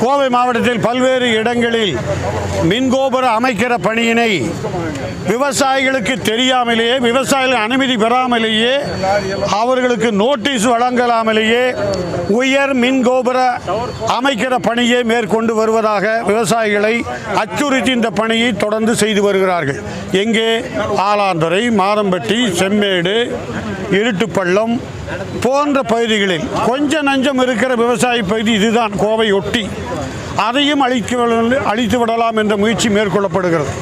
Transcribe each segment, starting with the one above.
கோவை மாவட்டத்தில் பல்வேறு இடங்களில் மின்கோபுரம் அமைக்கிற பணியினை விவசாயிகளுக்கு தெரியாமலேயே விவசாயிகள் அனுமதி பெறாமலேயே அவர்களுக்கு நோட்டீஸ் வழங்கலாமலேயே உயர் மின் கோபுர அமைக்கிற பணியை மேற்கொண்டு வருவதாக விவசாயிகளை அச்சுறுத்தி இந்த பணியை தொடர்ந்து செய்து வருகிறார்கள். எங்கே? ஆலாந்துறை மாதம்பட்டி செம்மேடு இருட்டுப்பள்ளம் போன்ற பகுதிகளில் கொஞ்சம் நஞ்சம் இருக்கிற விவசாய பகுதி இதுதான் கோவை ஒட்டி. அதையும் அழிக்க அழித்து விடலாம் என்ற முயற்சி மேற்கொள்ளப்படுகிறது.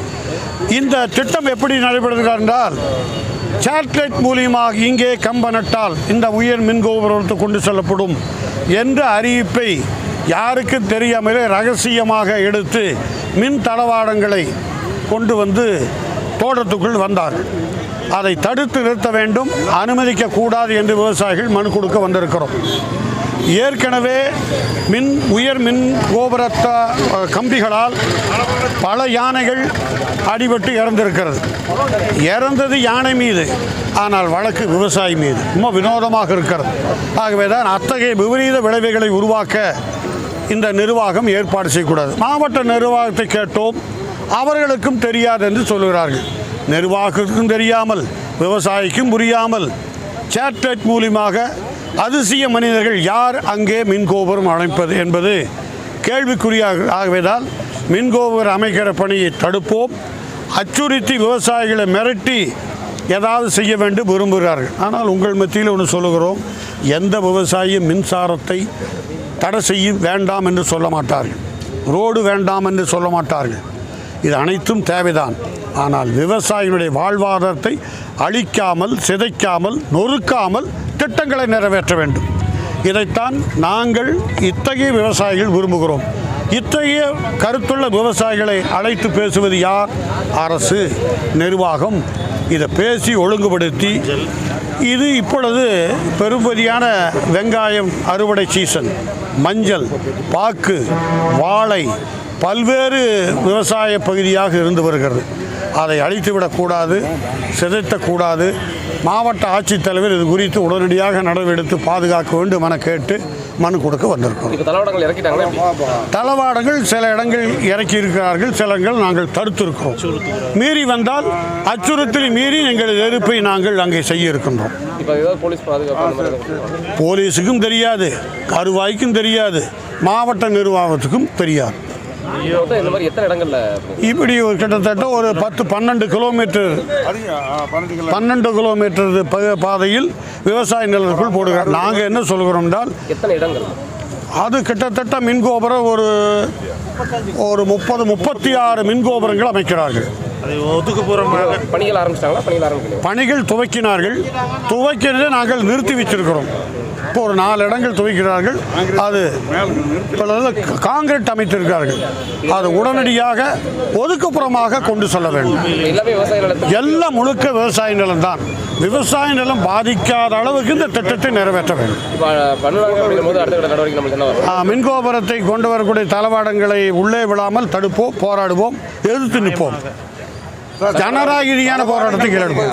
இந்த திட்டம் எப்படி நடைபெறுகிறார் என்றால் சேட்டலைட் மூலியமாக இங்கே கம்ப நட்டால் இந்த உயர் மின் கோபுரத்தை கொண்டு செல்லப்படும் என்ற அறிவிப்பை யாருக்கும் தெரியாமலே ரகசியமாக எடுத்து மின் தளவாடங்களை கொண்டு வந்து தோட்டத்துக்குள் வந்தார் அதை தடுத்து நிறுத்த வேண்டும் அனுமதிக்க கூடாது என்று விவசாயிகள் மனு கொடுக்க வந்திருக்கிறோம். ஏற்கனவே மின் உயர் மின் கோபுரத்த கம்பிகளால் பல யானைகள் அடிபட்டு இறந்திருக்கிறது. இறந்தது யானை மீது ஆனால் வழக்கு விவசாயி மீது. ரொம்ப வினோதமாக இருக்கிறது. ஆகவே தான் அத்தகைய விபரீத விளைவுகளை உருவாக்க இந்த நிர்வாகம் ஏற்பாடு செய்யக்கூடாது. மாவட்ட நிர்வாகத்தை கேட்டோம் அவர்களுக்கும் தெரியாது என்று சொல்கிறார்கள் நிர்வாகத்துக்கும் தெரியாமல் விவசாயிக்கும் புரியாமல் சேட்டலைட் மூலியமாக அதிசய மனிதர்கள் யார் அங்கே மின் கோபுரம் அமைப்பது என்பது கேள்விக்குறியாக ஆகவேதால் மின் கோபுரம் அமைக்கிற பணியை தடுப்போம். அச்சுறுத்தி விவசாயிகளை மிரட்டி ஏதாவது செய்ய வேண்டும் விரும்புகிறார்கள். ஆனால் உங்கள் மத்தியில் ஒன்று சொல்லுகிறோம் எந்த விவசாயியும் மின்சாரத்தை தடை செய்ய வேண்டாம் என்று சொல்ல மாட்டார்கள். ரோடு வேண்டாம் என்று சொல்ல மாட்டார்கள். இது அனைத்தும் தேவைதான். ஆனால் விவசாயிகளுடைய வாழ்வாதாரத்தை அழிக்காமல் சிதைக்காமல் நொறுக்காமல் திட்டங்களை நிறைவேற்ற வேண்டும். இதைத்தான் நாங்கள் இத்தகைய விவசாயிகள் விரும்புகிறோம். இத்தகைய கருத்துள்ள விவசாயிகளை அழைத்து பேசுவது யார்? அரசு. நிர்வாகம். இதை பேசி ஒழுங்குபடுத்தி இது இப்பொழுது பெரும்பதியான வெங்காயம் அறுவடை சீசன் மஞ்சள் பாக்கு வாழை பல்வேறு விவசாய பகுதியாக இருந்து வருகிறது. அதை அழித்துவிடக்கூடாது சிதைத்தக்கூடாது. மாவட்ட ஆட்சித்தலைவர் இது குறித்து உடனடியாக நடவடிக்கை பாதுகாக்க வேண்டும் என கேட்டு மனு கொடுக்க வந்திருக்கிறோம். இப்போ தளவாடங்கள் சில இடங்கள் இறக்கி இருக்கிறார்கள் சில இடங்கள் நாங்கள் தடுத்திருக்கிறோம். மீறி வந்தால் அச்சுறுத்தலை மீறி எங்கள் எதிர்ப்பை நாங்கள் அங்கே செய்ய இருக்கின்றோம் போலீஸுக்கும் தெரியாது கருவாய்க்கும் தெரியாது மாவட்ட நிர்வாகத்துக்கும் தெரியாது. இந்த மாதிரி எத்தனை இடங்கள்ல இப்படி ஒரு கிட்டத்தட்ட ஒரு பத்து பன்னெண்டு கிலோமீட்டர். பன்னெண்டு கிலோமீட்டர் ப- பாதையில் விவசாய நிலத்திற்குள் போடுகிறார். நாங்கள் என்ன சொல்கிறோம் என்றால் எத்தனை இடங்கள்? அது கிட்டத்தட்ட மின் கோபுரம் ஒரு ஒரு முப்பது முப்பத்தி ஆறு மின் கோபுரங்கள் அமைக்கிறார்கள். அது ஒதுக்குப்புறமாக. பணிகள் ஆரம்பிச்சிட்டாங்களா? பணிகள் பணிகள் துவக்கினார்கள். துவக்கிறதை நாங்கள் நிறுத்தி வச்சிருக்கிறோம். இப்போ ஒரு நாலு இடங்கள் துவைக்கிறார்கள். அது காங்கிரீட் அமைத்திருக்கிறார்கள். அது உடனடியாக ஒதுக்குப்புறமாக கொண்டு செல்ல வேண்டும். எல்லாமே முழுக்க விவசாய நிலம்தான் விவசாய நிலம் பாதிக்காத அளவுக்கு இந்த திட்டத்தை நிறைவேற்ற வேண்டும். மின் கோபுரத்தை கொண்டு வரக்கூடிய தளவாடங்களை உள்ளே விழாமல் தடுப்போம் போராடுவோம் எதிர்த்து நிற்போம். ஜனநாயக ரீதியான போராட்டத்துக்கு எடுப்போம்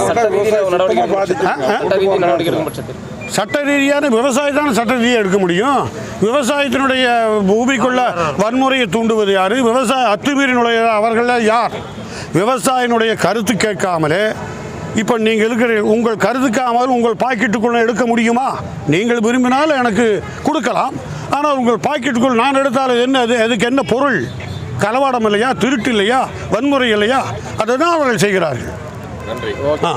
சட்ட ரீதியான விவசாயம் தானே சட்ட ரீதியாக எடுக்க முடியும். விவசாயத்தினுடைய பூமிக்குள்ள வன்முறையை தூண்டுவது யார்? விவசாய அத்துமீறி நுழைய அவர்கள் யார்? விவசாயினுடைய கருத்து கேட்காமலே இப்போ நீங்கள் இருக்கிற உங்கள் கருத்துக்காமல் உங்கள் பாக்கெட்டுக்குள்ள எடுக்க முடியுமா? நீங்கள் விரும்பினால் எனக்கு கொடுக்கலாம். ஆனால் உங்கள் பாக்கெட்டுக்குள் நான் எடுத்தால் என்ன? அது அதுக்கு என்ன பொருள்? கலவாடம் இல்லையா திருட்டு இல்லையா வன்முறை இல்லையா அதை தான் அவர்கள் செய்கிறார்கள். நன்றி. ஆ.